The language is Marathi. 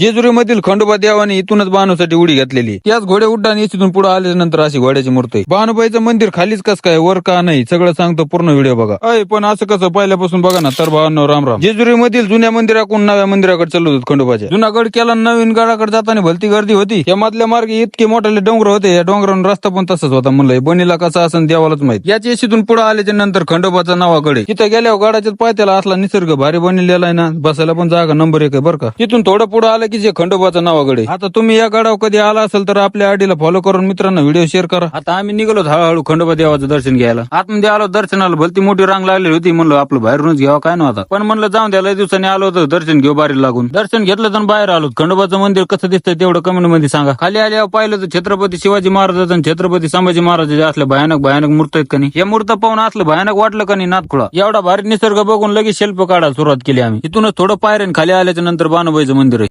जेजुरी मधील खंडोबा देवाने इथूनच बाणूसाठी उडी घातलेली. त्याच घोडे उड्डाण तिथून पुढे आल्यानंतर नंतर अशी घोड्याची मूर्ती. बाणूबाईचं मंदिर खालीच कस काय वर का नाही सगळं सांगतो पूर्ण व्हिडिओ बघा. अय पण असं कसं पहिल्यापासून बघा ना तर भावांनो राम राम. जेजुरी मधील जुन्या मंदिराकडून नव्या मंदिराकडे चालू होत खंडोबाच्या. जुना गड केला नवीन गडाकडे जाताना भलती गर्दी होती. या मधल्या मार्गे इतके मोठाले डोंगर होते या डोंगरावरून रस्ता पण तसाच होता म्हणलं. बनीला कसा असं देवालाच माहीत. याच येशीतून पुढे आल्याच्यानंतर खंडोबाचा नावाकडे. तिथे गेल्यावर गडाच्याच पायथ्याला असला निसर्ग भारी बनलेला आहे ना बसायला पण जागा नंबर एक आहे बरं का. तिथून थोडं पुढे आलं की जे खंडोबाचं नावाकडे आता तुम्ही या गडावर कधी आला असेल तर आपल्या आडीला फॉलो करून मित्रांना व्हिडिओ शेअर करा. आता आम्ही निघालो हळूहळू खंडोबा देवाचं दर्शन घ्यायला. आतमध्ये आलो दर्शनाला भलती मोठी रांग लागली होती. म्हणलं आपलं बाहेरूनच घ्यावं काय नव्हता पण म्हणलं जाऊन द्या लय दिवसांनी आलो होतो दर्शन घेऊ बारी लागून. दर्शन घेतलं तर बाहेर आलो. खंडोबाचं मंदिर कसं दिसतंय तेवढं कमेंटमध्ये सांगा. खाली आल्यावर पाहिलं तर छत्रपती शिवाजी महाराजांचं आणि छत्रपती संभाजी महाराजाचे असले भयानक भयानक मूर्त आहेत का नाही? या मूर्त पाहून असलं भयानक वाटलं का नाही? नाथखुळा. एवढा भारी निसर्ग बघून लगेच शिल्प काढायला सुरुवात केली आम्ही. इथूनच थोडं पायऱ्यान खाली आल्याच्यानंतर बानुबाईचं मंदिर आहे.